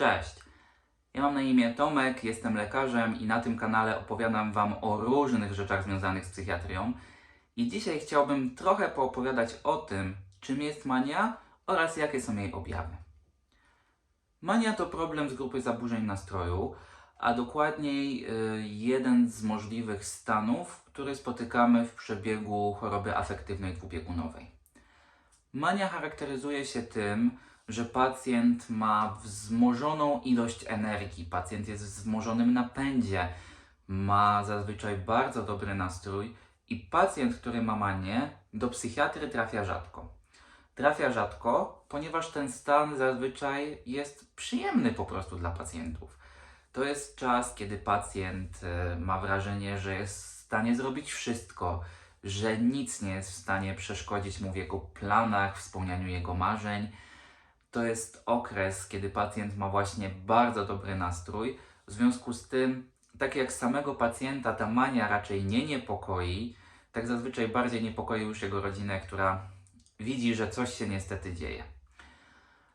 Cześć! Ja mam na imię Tomek, jestem lekarzem i na tym kanale opowiadam Wam o różnych rzeczach związanych z psychiatrią. I dzisiaj chciałbym trochę poopowiadać o tym, czym jest mania oraz jakie są jej objawy. Mania to problem z grupy zaburzeń nastroju, a dokładniej y, jeden z możliwych stanów, który spotykamy w przebiegu choroby afektywnej dwubiegunowej. Mania charakteryzuje się tym, że pacjent ma wzmożoną ilość energii, pacjent jest w wzmożonym napędzie, ma zazwyczaj bardzo dobry nastrój i pacjent, który ma manię, do psychiatry trafia rzadko. Trafia rzadko, ponieważ ten stan zazwyczaj jest przyjemny po prostu dla pacjentów. To jest czas, kiedy pacjent e, ma wrażenie, że jest w stanie zrobić wszystko, że nic nie jest w stanie przeszkodzić mu w jego planach, w spełnianiu jego marzeń. To jest okres, kiedy pacjent ma właśnie bardzo dobry nastrój. W związku z tym, tak jak samego pacjenta ta mania raczej nie niepokoi, tak zazwyczaj bardziej niepokoi już jego rodzinę, która widzi, że coś się niestety dzieje.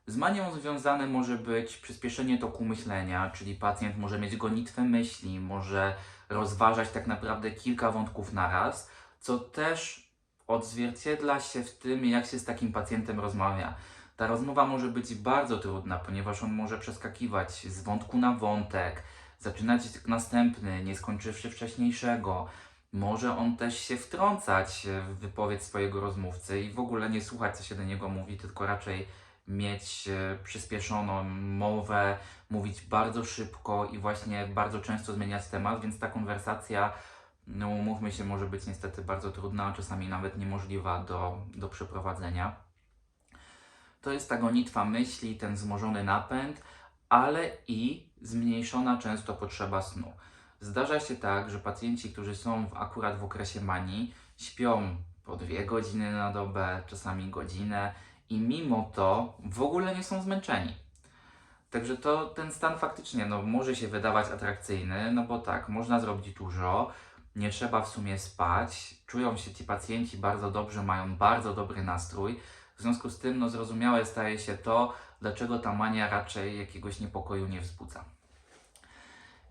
Z manią związane może być przyspieszenie toku myślenia, czyli pacjent może mieć gonitwę myśli, może rozważać tak naprawdę kilka wątków naraz, co też odzwierciedla się w tym, jak się z takim pacjentem rozmawia. Ta rozmowa może być bardzo trudna, ponieważ on może przeskakiwać z wątku na wątek, zaczynać następny, nie skończywszy wcześniejszego. Może on też się wtrącać w wypowiedź swojego rozmówcy i w ogóle nie słuchać, co się do niego mówi, tylko raczej mieć e, przyspieszoną mowę, mówić bardzo szybko i właśnie bardzo często zmieniać temat, więc ta konwersacja, no umówmy się, może być niestety bardzo trudna, a czasami nawet niemożliwa do, do przeprowadzenia. To jest ta gonitwa myśli, ten wzmożony napęd, ale i zmniejszona często potrzeba snu. Zdarza się tak, że pacjenci, którzy są w, akurat w okresie manii, śpią po dwie godziny na dobę, czasami godzinę i mimo to w ogóle nie są zmęczeni. Także to ten stan faktycznie no, może się wydawać atrakcyjny, no bo tak, można zrobić dużo, nie trzeba w sumie spać, czują się ci pacjenci bardzo dobrze, mają bardzo dobry nastrój. W związku z tym no, zrozumiałe staje się to, dlaczego ta mania raczej jakiegoś niepokoju nie wzbudza.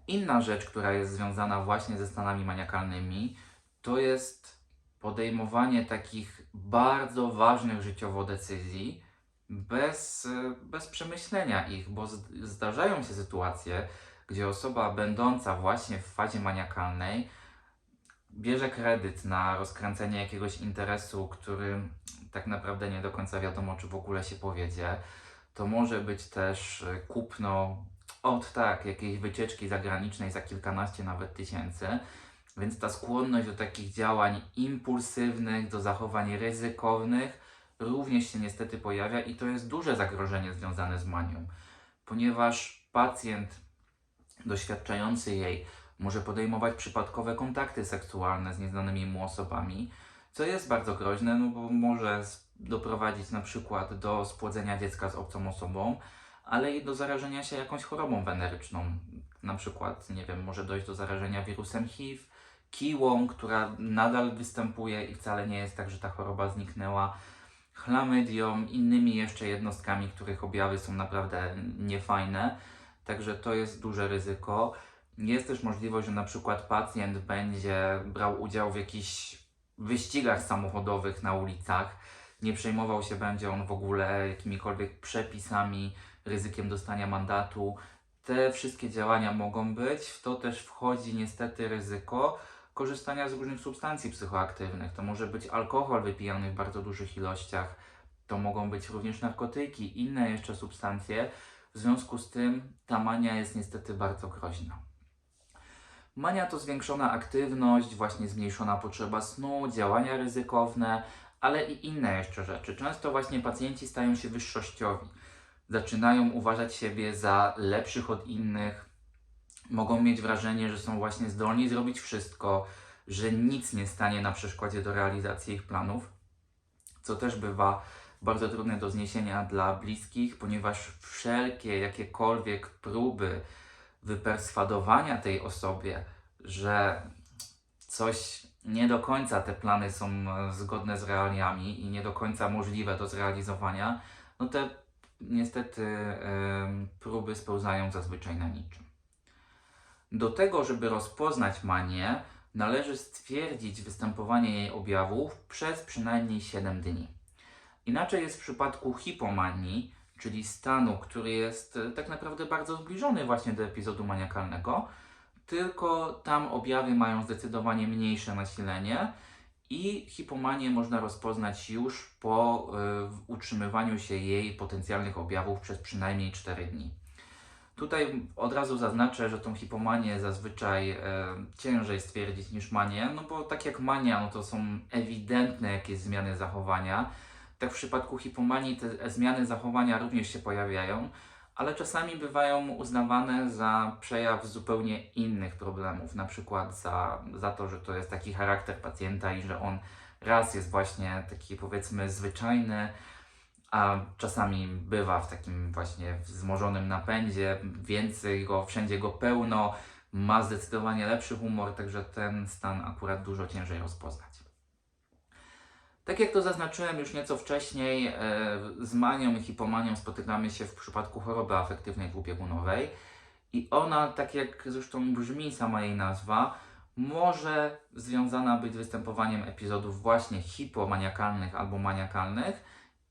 Inna rzecz, która jest związana właśnie ze stanami maniakalnymi, to jest podejmowanie takich bardzo ważnych życiowo decyzji bez, bez przemyślenia ich, bo zdarzają się sytuacje, gdzie osoba będąca właśnie w fazie maniakalnej bierze kredyt na rozkręcenie jakiegoś interesu, który tak naprawdę nie do końca wiadomo, czy w ogóle się powiedzie. To może być też e, kupno od tak, jakiejś wycieczki zagranicznej za kilkanaście nawet tysięcy. Więc ta skłonność do takich działań impulsywnych, do zachowań ryzykownych również się niestety pojawia i to jest duże zagrożenie związane z manią, ponieważ pacjent doświadczający jej może podejmować przypadkowe kontakty seksualne z nieznanymi mu osobami, co jest bardzo groźne, no bo może doprowadzić na przykład do spłodzenia dziecka z obcą osobą, ale i do zarażenia się jakąś chorobą weneryczną. Na przykład, nie wiem, może dojść do zarażenia wirusem HIV, kiłą, która nadal występuje i wcale nie jest tak, że ta choroba zniknęła, chlamydią, innymi jeszcze jednostkami, których objawy są naprawdę niefajne. Także to jest duże ryzyko. Jest też możliwość, że na przykład pacjent będzie brał udział w jakichś wyścigach samochodowych na ulicach. Nie przejmował się będzie on w ogóle jakimikolwiek przepisami, ryzykiem dostania mandatu. Te wszystkie działania mogą być. W to też wchodzi niestety ryzyko korzystania z różnych substancji psychoaktywnych. To może być alkohol wypijany w bardzo dużych ilościach, to mogą być również narkotyki, inne jeszcze substancje. W związku z tym ta mania jest niestety bardzo groźna. Mania to zwiększona aktywność, właśnie zmniejszona potrzeba snu, działania ryzykowne, ale i inne jeszcze rzeczy. Często właśnie pacjenci stają się wyższościowi. Zaczynają uważać siebie za lepszych od innych, mogą mieć wrażenie, że są właśnie zdolni zrobić wszystko, że nic nie stanie na przeszkodzie do realizacji ich planów, co też bywa bardzo trudne do zniesienia dla bliskich, ponieważ wszelkie jakiekolwiek próby wyperswadowania tej osobie, że coś nie do końca te plany są e, zgodne z realiami i nie do końca możliwe do zrealizowania, no te niestety próby spełzają zazwyczaj na niczym. Do tego, żeby rozpoznać manię, należy stwierdzić występowanie jej objawów przez przynajmniej 7 dni. Inaczej jest w przypadku hipomanii, czyli stanu, który jest e, tak naprawdę bardzo zbliżony właśnie do epizodu maniakalnego, tylko tam objawy mają zdecydowanie mniejsze nasilenie i hipomanię można rozpoznać już po y, utrzymywaniu się jej potencjalnych objawów przez przynajmniej 4 dni. Tutaj od razu zaznaczę, że tą hipomanię zazwyczaj e, ciężej stwierdzić niż manię, no bo tak jak mania, no to są ewidentne jakieś zmiany zachowania. Tak w przypadku hipomanii te zmiany zachowania również się pojawiają, ale czasami bywają uznawane za przejaw zupełnie innych problemów, na przykład za, za to, że to jest taki charakter pacjenta i że on raz jest właśnie taki powiedzmy zwyczajny, a czasami bywa w takim właśnie wzmożonym napędzie, więcej go, wszędzie go pełno, ma zdecydowanie lepszy humor, także ten stan akurat dużo ciężej rozpoznać. Tak jak to zaznaczyłem już nieco wcześniej, e, z manią i hipomanią spotykamy się w przypadku choroby afektywnej dwubiegunowej i ona, tak jak zresztą brzmi sama jej nazwa, może związana być z występowaniem epizodów właśnie hipomaniakalnych albo maniakalnych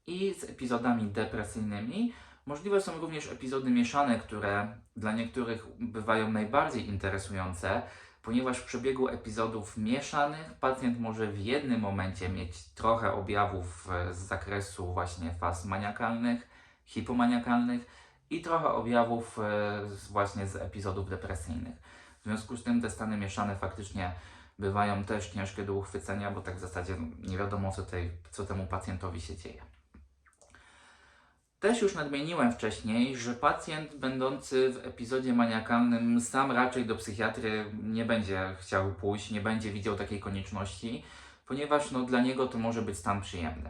i z epizodami depresyjnymi. Możliwe są również epizody mieszane, które dla niektórych bywają najbardziej interesujące, ponieważ w przebiegu epizodów mieszanych pacjent może w jednym momencie mieć trochę objawów e, z zakresu właśnie faz maniakalnych, hipomaniakalnych i trochę objawów e, właśnie z epizodów depresyjnych. W związku z tym te stany mieszane faktycznie bywają też ciężkie do uchwycenia, bo tak w zasadzie nie wiadomo, co, tej, co temu pacjentowi się dzieje. Też już nadmieniłem wcześniej, że pacjent będący w epizodzie maniakalnym sam raczej do psychiatry nie będzie chciał pójść, nie będzie widział takiej konieczności, ponieważ no, dla niego to może być stan przyjemny.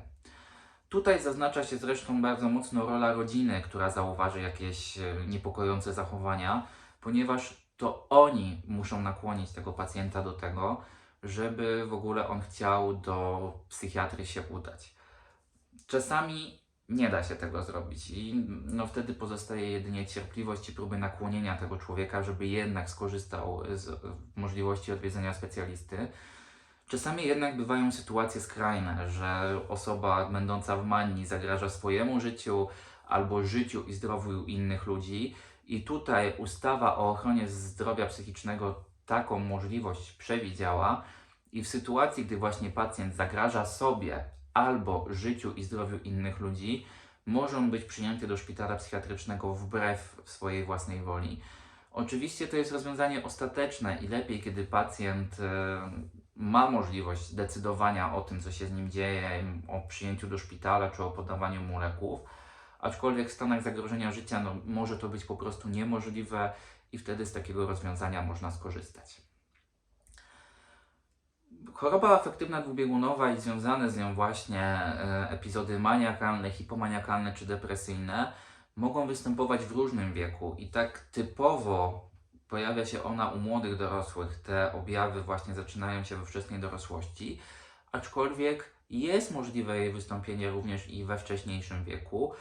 Tutaj zaznacza się zresztą bardzo mocno rola rodziny, która zauważy jakieś e, niepokojące zachowania, ponieważ to oni muszą nakłonić tego pacjenta do tego, żeby w ogóle on chciał do psychiatry się udać. Czasami nie da się tego zrobić. I no wtedy pozostaje jedynie cierpliwość i próby nakłonienia tego człowieka, żeby jednak skorzystał z możliwości odwiedzenia specjalisty. Czasami jednak bywają sytuacje skrajne, że osoba będąca w manii zagraża swojemu życiu albo życiu i zdrowiu innych ludzi. I tutaj ustawa o ochronie zdrowia psychicznego taką możliwość przewidziała. I w sytuacji, gdy właśnie pacjent zagraża sobie albo życiu i zdrowiu innych ludzi, może on być przyjęty do szpitala psychiatrycznego wbrew swojej własnej woli. Oczywiście to jest rozwiązanie ostateczne i lepiej, kiedy pacjent e, ma możliwość decydowania o tym, co się z nim dzieje, o przyjęciu do szpitala czy o podawaniu mu leków. Aczkolwiek w stanach zagrożenia życia no, może to być po prostu niemożliwe i wtedy z takiego rozwiązania można skorzystać. Choroba afektywna dwubiegunowa i związane z nią właśnie e, epizody maniakalne, hipomaniakalne czy depresyjne mogą występować w różnym wieku i tak typowo pojawia się ona u młodych dorosłych. Te objawy właśnie zaczynają się we wczesnej dorosłości, aczkolwiek jest możliwe jej wystąpienie również i we wcześniejszym wieku.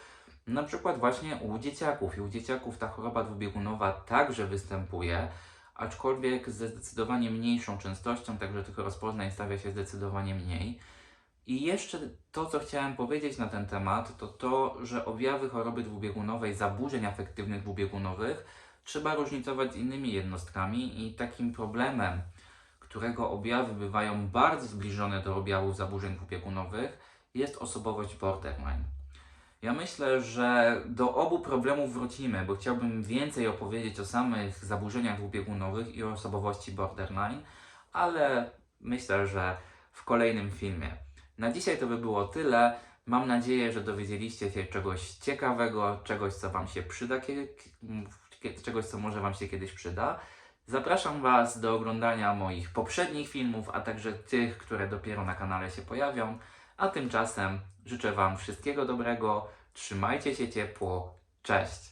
Na przykład właśnie u dzieciaków. I u dzieciaków ta choroba dwubiegunowa także występuje, aczkolwiek ze zdecydowanie mniejszą częstością, także tych rozpoznań stawia się zdecydowanie mniej. I jeszcze to, co chciałem powiedzieć na ten temat, to to, że objawy choroby dwubiegunowej, zaburzeń afektywnych dwubiegunowych trzeba różnicować z innymi jednostkami i takim problemem, którego objawy bywają bardzo zbliżone do objawów zaburzeń dwubiegunowych, jest osobowość borderline. Ja myślę, że do obu problemów wrócimy, bo chciałbym więcej opowiedzieć o samych zaburzeniach dwubiegunowych i o osobowości borderline, ale myślę, że w kolejnym filmie. Na dzisiaj to by było tyle. Mam nadzieję, że dowiedzieliście się czegoś ciekawego, czegoś, co Wam się przyda, czegoś, co może Wam się kiedyś przyda. Zapraszam Was do oglądania moich poprzednich filmów, a także tych, które dopiero na kanale się pojawią. A tymczasem życzę Wam wszystkiego dobrego, trzymajcie się ciepło, cześć!